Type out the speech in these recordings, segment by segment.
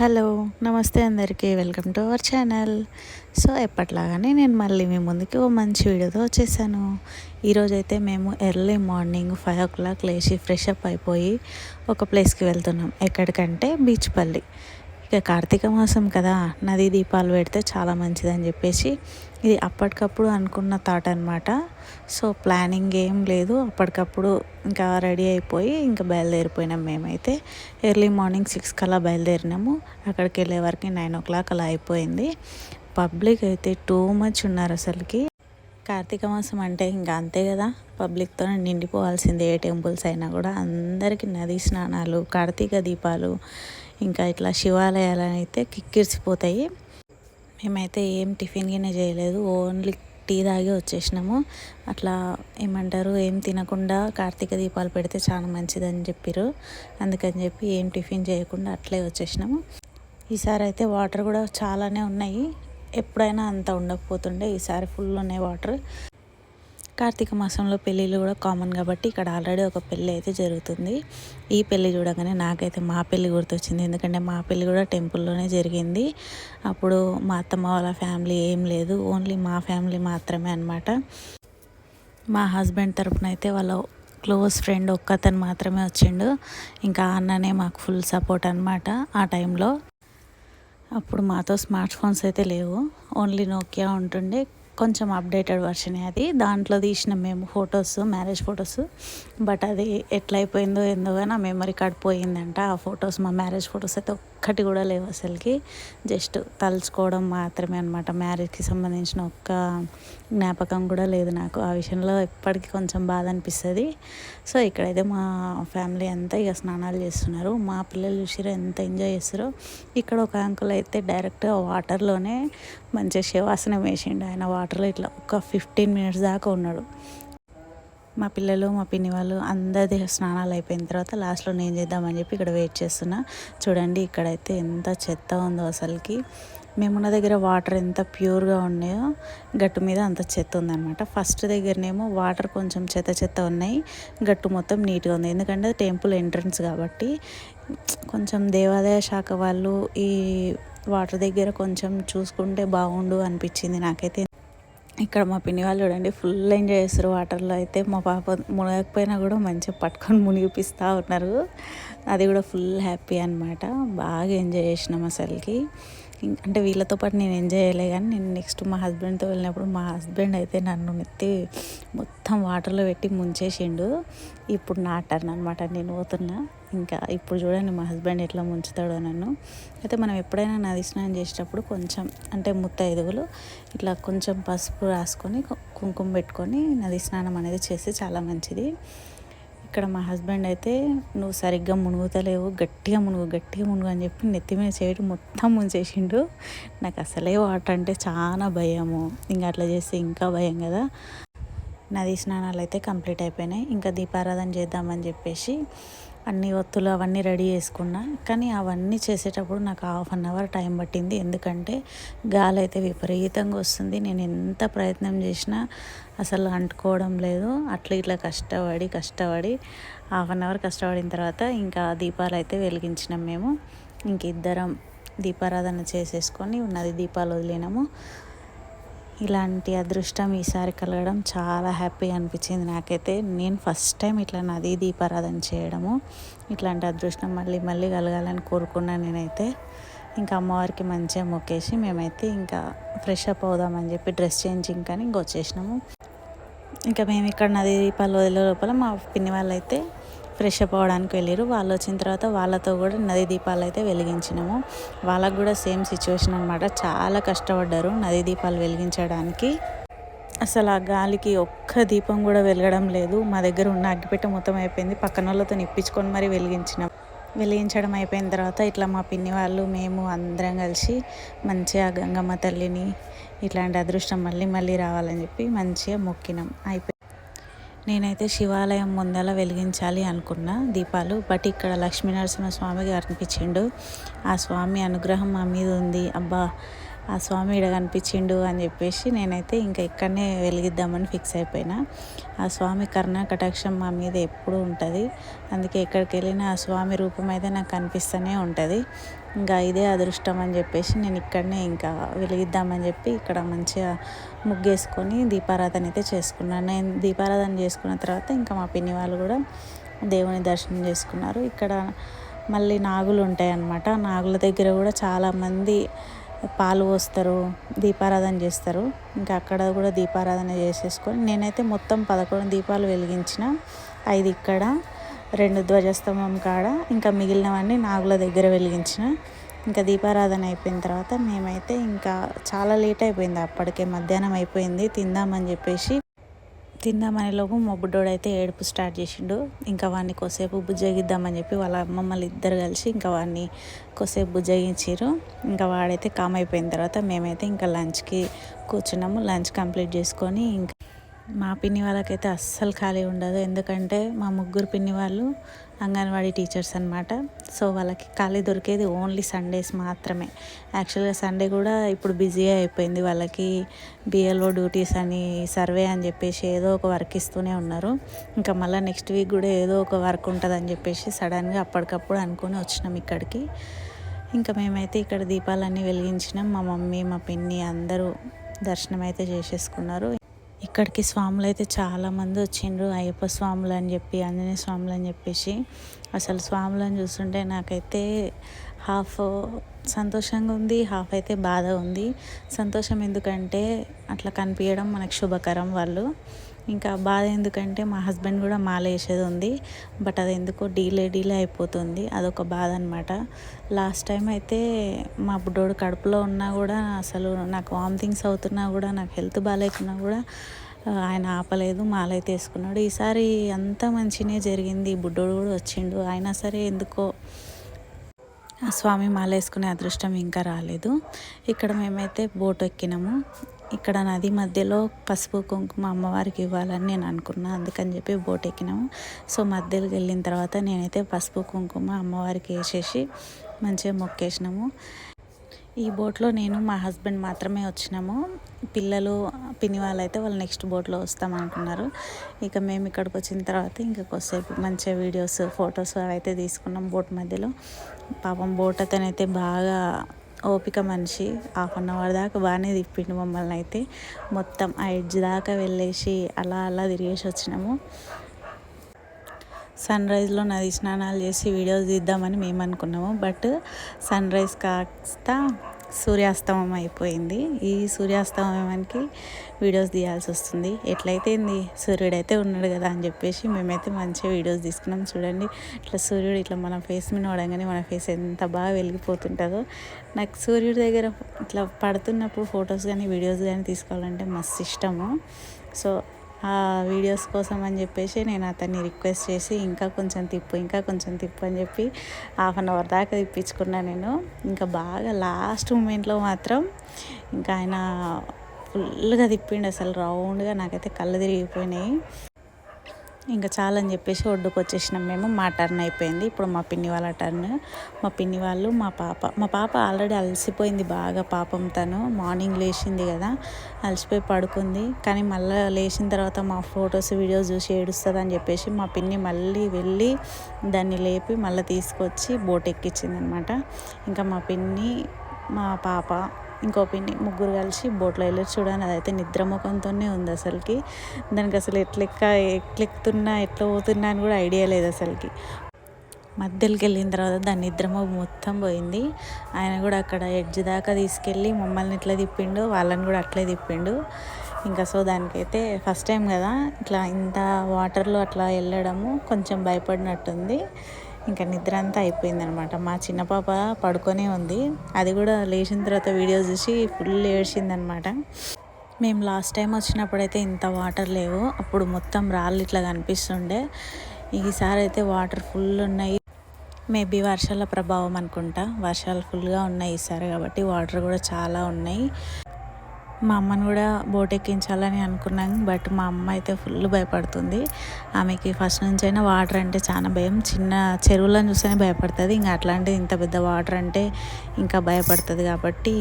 Hello నమస్తే అందరికీ. Welcome to our channel. So ఎప్పట్లాగానే నేను మళ్ళీ మీ ముందుకి ఓ మంచి వీడియోతో వచ్చేసాను. ఈరోజైతే మేము early morning five o'clock లేచి ఫ్రెష్ అప్ అయిపోయి ఒక ప్లేస్కి వెళ్తున్నాం. ఎక్కడికంటే బీచ్పల్లి. ఇక కార్తీక మాసం కదా నదీ దీపాలు పెడితే చాలా మంచిదని చెప్పేసి ఇది అప్పటికప్పుడు అనుకున్న థాట్ అనమాట సో ప్లానింగ్ ఏం లేదు అప్పటికప్పుడు ఇంకా రెడీ అయిపోయి ఇంకా బయలుదేరిపోయినాం మేమైతే. ఎర్లీ మార్నింగ్ సిక్స్ కల్లా బయలుదేరినాము. అక్కడికి వెళ్ళే వరకు నైన్ ఓ క్లాక్ అలా అయిపోయింది. పబ్లిక్ అయితే టూ మచ్ ఉన్నారు అసలుకి. కార్తీక మాసం అంటే ఇంకా అంతే కదా పబ్లిక్తో నిండిపోవాల్సిందే ఏ టెంపుల్స్ అయినా కూడా. అందరికీ నదీ స్నానాలు కార్తీక దీపాలు ఇంకా ఇట్లా శివాలయాలు అయితే కిక్కిరిసిపోతాయి. మేమైతే ఏం టిఫిన్ గిన్నె చేయలేదు. ఓన్లీ టీ తాగి వచ్చేసినాము. అట్లా ఏమంటారు ఏం తినకుండా కార్తీక దీపాలు పెడితే చాలా మంచిదని చెప్పారు అందుకని చెప్పి ఏం టిఫిన్ చేయకుండా అట్లే వచ్చేసినాము. ఈసారి అయితే వాటర్ కూడా చాలానే ఉన్నాయి. ఎప్పుడైనా అంత ఉండకపోతుండే. ఈసారి ఫుల్ ఉన్నాయి వాటర్. కార్తీక మాసంలో పెళ్ళిళ్ళు కూడా కామన్ కాబట్టి ఇక్కడ ఆల్రెడీ ఒక పెళ్ళి అయితే జరుగుతుంది. ఈ పెళ్ళి చూడగానే నాకైతే మా పెళ్ళి గుర్తొచ్చింది. ఎందుకంటే మా పెళ్ళి కూడా టెంపుల్లోనే జరిగింది. అప్పుడు మా అత్తమ్మ వాళ్ళ ఫ్యామిలీ ఏం లేదు. ఓన్లీ మా ఫ్యామిలీ మాత్రమే అనమాట మా హస్బెండ్ తరపున అయితే వాళ్ళ క్లోజ్ ఫ్రెండ్ ఒక్కతను మాత్రమే వచ్చిండు. ఇంకా అన్ననే మాకు ఫుల్ సపోర్ట్ అనమాట ఆ టైంలో. అప్పుడు మాతో స్మార్ట్ ఫోన్స్ అయితే లేవు. ఓన్లీ నోకియా ఉంటుండే. కొంచెం అప్డేటెడ్ వర్షనే అది. దాంట్లో తీసినాం మేము ఫొటోస్ మ్యారేజ్ ఫొటోస్ బట్ అది ఎట్లయిపోయిందో ఏందో కానీ ఆ మెమరీ కార్డ్ పోయిందంట. ఆ ఫొటోస్ మా మ్యారేజ్ ఫొటోస్ అయితే ఒక్కటి కూడా లేవు అసలుకి. జస్ట్ తలుచుకోవడం మాత్రమే అనమాట మ్యారేజ్కి సంబంధించిన ఒక్క జ్ఞాపకం కూడా లేదు నాకు. ఆ విషయంలో ఎప్పటికీ కొంచెం బాధ అనిపిస్తుంది. సో ఇక్కడైతే మా ఫ్యామిలీ అంతా ఇక స్నానాలు చేస్తున్నారు. మా పిల్లలు చూసిరో ఎంత ఎంజాయ్ చేస్తారో ఇక్కడ ఒక అంకుల్ అయితే డైరెక్ట్గా వాటర్లోనే మంచిగా శివాసనం వేసిండు. ఆయన వాటర్లో ఇట్లా ఒక ఫిఫ్టీన్ మినిట్స్ దాకా ఉన్నాడు. మా పిల్లలు మా పిన్ని వాళ్ళు అందరి స్నానాలు అయిపోయిన తర్వాత లాస్ట్లో నేను చేద్దామని చెప్పి ఇక్కడ వెయిట్ చేస్తున్నా. చూడండి ఇక్కడైతే ఎంత చెత్త ఉందో అసలుకి. మేమున్న దగ్గర వాటర్ ఎంత ప్యూర్గా ఉన్నాయో గట్టు మీద అంత చెత్త ఉందన్నమాట. ఫస్ట్ దగ్గరనేమో వాటర్ కొంచెం చెత్త చెత్త ఉన్నాయి. గట్టు మొత్తం నీట్గా ఉంది. ఎందుకంటే టెంపుల్ ఎంట్రన్స్ కాబట్టి కొంచెం దేవాదాయ శాఖ వాళ్ళు ఈ వాటర్ దగ్గర కొంచెం చూసుకుంటే బాగుండు అనిపించింది నాకైతే. ఇక్కడ మా పిన్ని వాళ్ళు చూడండి ఫుల్ ఎంజాయ్ చేస్తారు. వాటర్లో అయితే మా పాప మునగకపోయినా కూడా మంచిగా పట్టుకొని మునిగిపిస్తూ ఉన్నారు. అది కూడా ఫుల్ హ్యాపీ అనమాట బాగా ఎంజాయ్ చేసినాం అసలుకి. అంటే వీళ్ళతో పాటు నేను ఎంజాయ్ చేయలే కానీ నేను నెక్స్ట్ మా హస్బెండ్తో వెళ్ళినప్పుడు మా హస్బెండ్ అయితే నన్ను నెత్తి మొత్తం వాటర్లో పెట్టి ముంచేసిండు. ఇప్పుడు నా టర్న్ అనమాట నేను పోతున్నా. ఇంకా ఇప్పుడు చూడండి మా హస్బెండ్ ఎట్లా ముంచుతాడో నన్ను. అయితే మనం ఎప్పుడైనా నది స్నానం చేసేటప్పుడు కొంచెం అంటే ముత్తైదుగులు ఇట్లా కొంచెం పసుపు రాసుకొని కుంకుమ పెట్టుకొని నది స్నానం అనేది చేస్తే చాలా మంచిది. ఇక్కడ మా హస్బెండ్ అయితే నువ్వు సరిగ్గా మునుగుతలేవు గట్టిగా మునుగు గట్టిగా మునుగు అని చెప్పి నెత్తి మీద చేయడం మొత్తం ముంచేసిండు. నాకు అసలే వాటర్ అంటే చాలా భయము. ఇంకా అట్లా చేస్తే ఇంకా భయం కదా. నది స్నానాలు అయితే కంప్లీట్ అయిపోయినాయి. ఇంకా దీపారాధన చేద్దామని చెప్పేసి అన్ని ఒత్తులు అవన్నీ రెడీ చేసుకున్నా. కానీ అవన్నీ చేసేటప్పుడు నాకు హాఫ్ అన్ అవర్ టైం పట్టింది. ఎందుకంటే గాలి అయితే విపరీతంగా వస్తుంది. నేను ఎంత ప్రయత్నం చేసినా అసలు అంటుకోవడం లేదు. అట్లా ఇట్లా కష్టపడి కష్టపడి హాఫ్ అన్ అవర్ కష్టపడిన తర్వాత ఇంకా దీపాలు అయితే వెలిగించినాం మేము. ఇంక ఇద్దరం దీపారాధన చేసేసుకొని ఉన్నది దీపాలు వదిలినాము. ఇలాంటి అదృష్టం ఈసారి కలగడం చాలా హ్యాపీ అనిపించింది నాకైతే. నేను ఫస్ట్ టైం ఇట్లా నదీ దీపారాధన చేయడము ఇట్లాంటి అదృష్టం మళ్ళీ మళ్ళీ కలగాలని కోరుకున్నాను నేనైతే. ఇంకా అమ్మవారికి మంచిగా మొక్కేసి మేమైతే ఇంకా ఫ్రెష్ అప్ అవుదామని చెప్పి డ్రెస్ చేంజింగ్ కానీ ఇంకొచ్చేసినాము ఇంకా మేము ఇక్కడ నది దీపాలు వదిలే లోపల మా పిన్ని వాళ్ళు అయితే ఫ్రెష్ అప్ అవ్వడానికి వెళ్ళారు. వాళ్ళు వచ్చిన తర్వాత వాళ్ళతో కూడా నది దీపాలు అయితే వెలిగించినాము. వాళ్ళకు కూడా సేమ్ సిచ్యువేషన్ అనమాట చాలా కష్టపడ్డారు నది దీపాలు వెలిగించడానికి. అసలు ఆ గాలికి ఒక్క దీపం కూడా వెలగడం లేదు. మా దగ్గర ఉన్న అగ్గిపెట్ట మొత్తం అయిపోయింది. పక్కన వాళ్ళతో నిప్పించుకొని మరీ వెలిగించినాం. వెలిగించడం అయిపోయిన తర్వాత ఇట్లా మా పిన్ని వాళ్ళు మేము అందరం కలిసి మంచిగా గంగమ్మ తల్లిని ఇట్లాంటి అదృష్టం మళ్ళీ మళ్ళీ రావాలని చెప్పి మంచిగా మొక్కినాం. అయిపోయి నేనైతే శివాలయం ముందల వెలిగించాలి అనుకున్న దీపాలు బట్ ఇక్కడ లక్ష్మీనరసింహ స్వామికి అనిపించిండు ఆ స్వామి అనుగ్రహం మా మీద ఉంది. అబ్బా ఆ స్వామి ఇక్కడ కనిపించిండు అని చెప్పేసి నేనైతే ఇంకా ఇక్కడనే వెలిగిద్దామని ఫిక్స్ అయిపోయినా. ఆ స్వామి కర్ణ కటాక్షం మా మీద ఎప్పుడూ ఉంటుంది. అందుకే ఎక్కడికి వెళ్ళినా ఆ స్వామి రూపం అయితే నాకు కనిపిస్తూనే ఉంటుంది. ఇంకా ఇదే అదృష్టం అని చెప్పేసి నేను ఇక్కడనే ఇంకా వెలిగిద్దామని చెప్పి ఇక్కడ మంచిగా ముగ్గేసుకొని దీపారాధన అయితే చేసుకున్నాను. నేను దీపారాధన చేసుకున్న తర్వాత ఇంకా మా పిన్ని వాళ్ళు కూడా దేవుని దర్శనం చేసుకున్నారు. ఇక్కడ మళ్ళీ నాగులు ఉంటాయి అన్నమాట నాగుల దగ్గర కూడా చాలామంది పాలు పోస్తారు దీపారాధన చేస్తారు. ఇంకా అక్కడ కూడా దీపారాధన చేసేసుకొని నేనైతే మొత్తం పదకొండు దీపాలు వెలిగించిన. ఐదు ఇక్కడ. రెండు ధ్వజస్తంభం కాడ ఇంకా మిగిలినవన్నీ నాగుల దగ్గర వెలిగించిన. ఇంకా దీపారాధన అయిపోయిన తర్వాత మేమైతే ఇంకా చాలా లేట్ అయిపోయింది. అప్పటికే మధ్యాహ్నం అయిపోయింది. తిందామని చెప్పేసి తిందామనేలోపు మా బుడ్డోడు అయితే ఏడుపు స్టార్ట్ చేసిండు. ఇంకా వాడిని కొసేపు బుజ్జగిద్దామని చెప్పి వాళ్ళ అమ్మమ్మలు ఇద్దరు కలిసి ఇంకా వాడిని కొసేపు బుజ్జగించారు ఇంకా వాడైతే కామ్ అయిపోయిన తర్వాత మేమైతే ఇంకా లంచ్కి కూర్చున్నాము. లంచ్ కంప్లీట్ చేసుకొని ఇంకా మా పిన్ని వాళ్ళకైతే అస్సలు ఖాళీ ఉండదు. ఎందుకంటే మా ముగ్గురు పిన్ని వాళ్ళు అంగన్వాడీ టీచర్స్ అనమాట సో వాళ్ళకి ఖాళీ దొరికేది ఓన్లీ సండేస్ మాత్రమే. యాక్చువల్గా సండే కూడా ఇప్పుడు బిజీ అయిపోయింది. వాళ్ళకి బిఎల్ఓ డ్యూటీస్ అని సర్వే అని చెప్పేసి ఏదో ఒక వర్క్ ఇస్తూనే ఉన్నారు. ఇంకా మళ్ళీ నెక్స్ట్ వీక్ కూడా ఏదో ఒక వర్క్ ఉంటుందని చెప్పేసి సడన్గా అప్పటికప్పుడు అనుకుని వచ్చినాం ఇక్కడికి. ఇంకా మేమైతే ఇక్కడ దీపాలన్నీ వెలిగించినాం. మా మమ్మీ మా పిన్ని అందరూ దర్శనం అయితే చేసేసుకున్నారు. ఇక్కడికి స్వాములు అయితే చాలామంది వచ్చిండ్రు. అయ్యప్ప స్వాములు అని చెప్పి ఆంజనేయ స్వాములు అని చెప్పేసి. అసలు స్వాములను చూస్తుంటే నాకైతే హాఫ్ సంతోషంగా ఉంది హాఫ్ అయితే బాధ ఉంది. సంతోషం ఎందుకంటే అట్లా కనిపించడం మనకు శుభకరం వాళ్ళు. ఇంకా బాధ ఎందుకంటే మా హస్బెండ్ కూడా మాల వేసేది ఉంది బట్ అది ఎందుకో డీలే డీలే అయిపోతుంది అదొక బాధ అనమాట లాస్ట్ టైం అయితే మా బుడ్డోడు కడుపులో ఉన్నా కూడా అసలు నాకు వామిటింగ్స్ అవుతున్నా కూడా నాకు హెల్త్ బాగాలేకున్నా కూడా ఆయన ఆపలేదు మాలైతే వేసుకున్నాడు. ఈసారి అంతా మంచినే జరిగింది బుడ్డోడు కూడా వచ్చిండు. అయినా సరే ఎందుకో స్వామి మాల వేసుకునే అదృష్టం ఇంకా రాలేదు. ఇక్కడ మేమైతే బోట్ ఎక్కినాము. ఇక్కడ నది మధ్యలో పసుపు కుంకుమ అమ్మవారికి ఇవ్వాలని నేను అనుకున్నా. అందుకని చెప్పి బోట్ ఎక్కినాము. సో మధ్యలోకి వెళ్ళిన తర్వాత నేనైతే పసుపు కుంకుమ అమ్మవారికి వేసేసి మంచిగా మొక్కేసినాము. ఈ బోట్లో నేను మా హస్బెండ్ మాత్రమే వచ్చినాము. పిల్లలు పిన్ని వాళ్ళు అయితే వాళ్ళు నెక్స్ట్ బోట్లో వస్తాం అనుకున్నారు ఇక మేము ఇక్కడికి వచ్చిన తర్వాత ఇంకా కొద్దిసేపు మంచిగా వీడియోస్ ఫొటోస్ అయితే తీసుకున్నాం బోట్ మధ్యలో. పాపం బోట్ అతనైతే బాగా ఓపిక మనిషి. హాఫ్ అన్ అవర్ దాకా బాగానే తిప్పిండు మమ్మల్ని అయితే. మొత్తం ఆ ఎడ్జ్ దాకా వెళ్ళేసి అలా అలా తిరిగేసి వచ్చినాము. సన్ రైజ్లో నది స్నానాలు చేసి వీడియోస్ తీద్దామని మేము అనుకున్నాము. బట్ సన్ రైజ్ కాస్త సూర్యాస్తమం అయిపోయింది. ఈ సూర్యాస్తమయానికి వీడియోస్ తీయాల్సి వస్తుంది. ఎట్లయితే సూర్యుడు అయితే ఉన్నాడు కదా అని చెప్పేసి మేమైతే మంచిగా వీడియోస్ తీసుకున్నాం. చూడండి ఇట్లా సూర్యుడు ఇట్లా మన ఫేస్ మీద పడగానే మన ఫేస్ ఎంత బాగా వెలిగిపోతుంటుందో. నాకు సూర్యుడి దగ్గర ఇట్లా పడుతున్నప్పుడు ఫొటోస్ కానీ వీడియోస్ కానీ తీసుకోవాలంటే మస్తు ఇష్టము. సో వీడియోస్ కోసం అని చెప్పేసి నేను అతన్ని రిక్వెస్ట్ చేసి ఇంకా కొంచెం తిప్పు ఇంకా కొంచెం తిప్పు అని చెప్పి హాఫ్ అన్ అవర్ దాకా తిప్పించుకున్నా నేను. ఇంకా బాగా లాస్ట్ మూమెంట్లో మాత్రం ఇంకా ఆయన ఫుల్గా తిప్పిండు అసలు రౌండ్గా నాకైతే కళ్ళు తిరిగిపోయినాయి. ఇంకా చాలని చెప్పేసి ఒడ్డుకు వచ్చేసినాం మేము. మా టర్న్ అయిపోయింది. ఇప్పుడు మా పిన్ని వాళ్ళ టర్న్. మా పిన్ని వాళ్ళు మా పాప. మా పాప ఆల్రెడీ అలసిపోయింది బాగా పాపం తను. మార్నింగ్ లేచింది కదా అలసిపోయి పడుకుంది. కానీ మళ్ళీ లేచిన తర్వాత మా ఫొటోస్ వీడియోస్ చూసి ఏడుస్తుంది అని చెప్పేసి మా పిన్ని మళ్ళీ వెళ్ళి దాన్ని లేపి మళ్ళీ తీసుకొచ్చి బోట్ ఎక్కించింది అనమాట ఇంకా మా పిన్ని మా పాప ఇంకో పిన్ని ముగ్గురు కలిసి బోట్లో వెళ్ళి చూడండి. అదైతే నిద్రముఖంతోనే ఉంది అసలుకి. దానికి అసలు ఎట్లెక్క ఎట్లెక్కుతున్నా ఎట్లా పోతున్నా అని కూడా ఐడియా లేదు అసలుకి. మధ్యలోకి వెళ్ళిన తర్వాత దాని నిద్రమో మొత్తం పోయింది. ఆయన కూడా అక్కడ ఎడ్జ్ దాకా తీసుకెళ్ళి మమ్మల్ని ఇట్లా తిప్పిండు వాళ్ళని కూడా అట్లే తిప్పిండు. ఇంకా సో దానికైతే ఫస్ట్ టైం కదా ఇట్లా ఇంత వాటర్లో అట్లా వెళ్ళడము కొంచెం భయపడినట్టుంది. ఇంకా నిద్ర అంతా అయిపోయిందనమాట. మా చిన్న పాప పడుకొనే ఉంది. అది కూడా లేచిన తర్వాత వీడియో చూసి ఫుల్ ఏడ్చిందనమాట. మేము లాస్ట్ టైం వచ్చినప్పుడైతే ఇంత వాటర్ లేవు. అప్పుడు మొత్తం రాళ్ళు ఇట్లా కనిపిస్తుండే. ఈసారి అయితే వాటర్ ఫుల్ ఉన్నాయి. మేబీ వర్షాల ప్రభావం అనుకుంటా. వర్షాలు ఫుల్గా ఉన్నాయి ఈసారి కాబట్టి వాటర్ కూడా చాలా ఉన్నాయి. మా అమ్మను కూడా బోట్ ఎక్కించాలని అనుకున్నాం బట్ మా అమ్మ అయితే ఫుల్ భయపడుతుంది. ఆమెకి ఫస్ట్ నుంచి అయినా వాటర్ అంటే చాలా భయం. చిన్న చెరువులను చూస్తేనే భయపడుతుంది. ఇంకా అట్లాంటిది ఇంత పెద్ద వాటర్ అంటే ఇంకా భయపడుతుంది కాబట్టి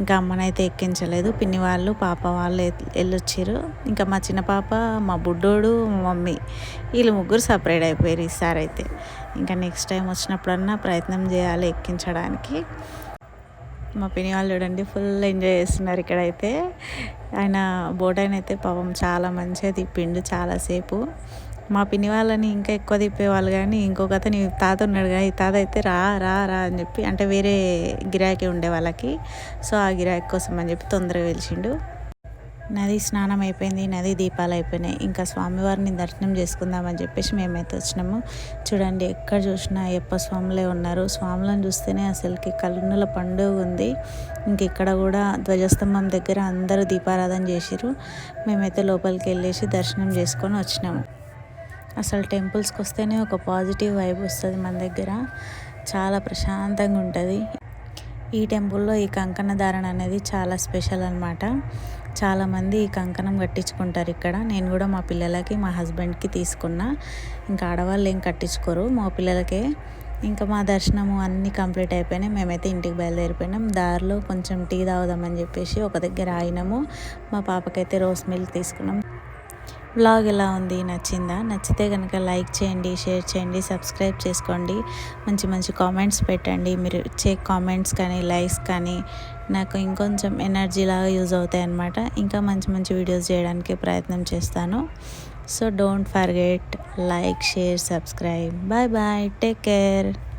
ఇంకా అమ్మనైతే ఎక్కించలేదు. పిన్ని వాళ్ళు పాప వాళ్ళు వెళ్ళొచ్చారు ఇంకా మా చిన్న పాప మా బుడ్డోడు మా మమ్మీ వీళ్ళు ముగ్గురు సపరేట్ అయిపోయారు ఈసారి అయితే. ఇంకా నెక్స్ట్ టైం వచ్చినప్పుడన్నా ప్రయత్నం చేయాలి ఎక్కించడానికి. మా పిని వాళ్ళు చూడండి ఫుల్ ఎంజాయ్ చేస్తున్నారు ఇక్కడైతే. ఆయన బోట్ ఆయన అయితే పాపం చాలా మంచిగా తిప్పిండు చాలాసేపు మా పిన్ని వాళ్ళని ఇంకా ఎక్కువ తిప్పేవాళ్ళు కానీ ఇంకొక అతని తాత ఉన్నాడు కానీ ఈ తాత అయితే రా రా రా అని చెప్పి అంటే వేరే గిరాకీ ఉండే వాళ్ళకి. సో ఆ గిరాకీ కోసం అని చెప్పి తొందరగా పిలిచిండు. నది స్నానం అయిపోయింది నది దీపాలు అయిపోయినాయి. ఇంకా స్వామివారిని దర్శనం చేసుకుందామని చెప్పేసి మేమైతే వచ్చినాము. చూడండి ఎక్కడ చూసినా అయ్యప్ప స్వాములే ఉన్నారు. స్వాములను చూస్తేనే అసలుకి కన్నుల పండుగ ఉంది. ఇంక ఇక్కడ కూడా ధ్వజస్తంభం దగ్గర అందరూ దీపారాధన చేసిరు మేమైతే లోపలికి వెళ్ళేసి దర్శనం చేసుకొని వచ్చినాము. అసలు టెంపుల్స్కి వస్తేనే ఒక పాజిటివ్ వైబ్ వస్తుంది మన దగ్గర. చాలా ప్రశాంతంగా ఉంటుంది. ఈ టెంపుల్లో ఈ కంకణ ధారణ అనేది చాలా స్పెషల్ అనమాట చాలామంది కంకణం కట్టించుకుంటారు ఇక్కడ. నేను కూడా మా పిల్లలకి మా హస్బెండ్కి తీసుకున్నా. ఇంకా ఆడవాళ్ళు ఏం కట్టించుకోరు. మా పిల్లలకే ఇంకా మా దర్శనము అన్నీ కంప్లీట్ అయిపోయినాయి. మేమైతే ఇంటికి బయలుదేరిపోయినాం. దారిలో కొంచెం టీ తాగుదామని చెప్పేసి ఒక దగ్గర ఆగినాము. మా పాపకైతే రోస్ మిల్క్ తీసుకున్నాం. వ్లాగ్ ఎలా ఉంది నచ్చిందా? నచ్చితే కనుక లైక్ చేయండి షేర్ చేయండి సబ్స్క్రైబ్ చేసుకోండి. మంచి మంచి కామెంట్స్ పెట్టండి. మీరు ఇచ్చే కామెంట్స్ కానీ లైక్స్ కానీ నాకు ఇంకొంచెం ఎనర్జీ లాగా యూజ్ అవుతాయి అన్నమాట. ఇంకా మంచి మంచి వీడియోస్ చేయడానికి ప్రయత్నం చేస్తాను. So don't forget. Like share subscribe. Bye bye. Take care.